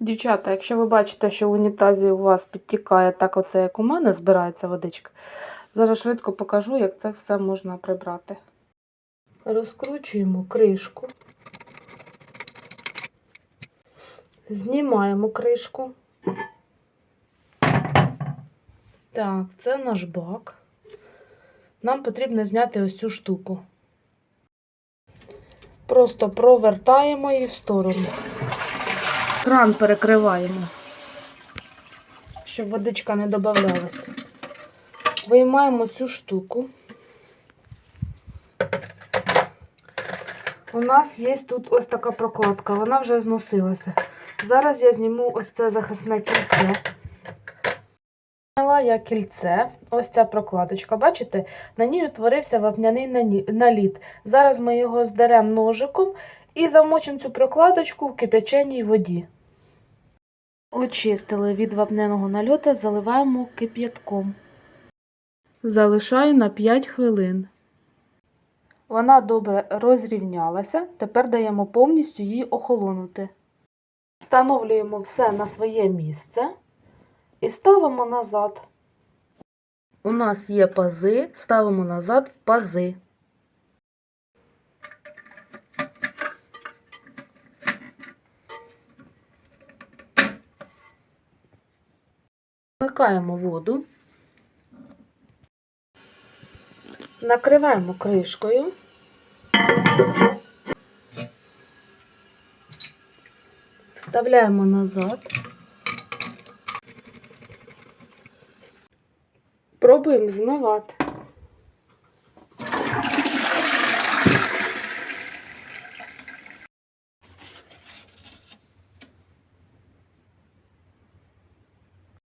Дівчата, якщо ви бачите, що в унітазі у вас підтікає так, оце, як у мене збирається водичка, зараз швидко покажу, як це все можна прибрати. Розкручуємо кришку, знімаємо кришку. Так, це наш бак. Нам потрібно зняти ось цю штуку. Просто провертаємо її в сторону. Кран перекриваємо, щоб водичка не додавалася. Виймаємо цю штуку. У нас є тут ось така прокладка, вона вже зносилася. Зараз я зніму ось це захисне кільце. Зняла я кільце, ось ця прокладочка. Бачите, на ній утворився вапняний наліт. Зараз ми його здеремо ножиком і замочимо цю прокладочку в кип'яченій воді. Очистили від вапняного нальота, заливаємо кип'ятком. Залишаю на 5 хвилин. Вона добре розрівнялася, тепер даємо повністю її охолонути. Встановлюємо все на своє місце і ставимо назад. У нас є пази, ставимо назад в пази. Вмикаємо воду, накриваємо кришкою. Вставляємо назад. Пробуємо змивати.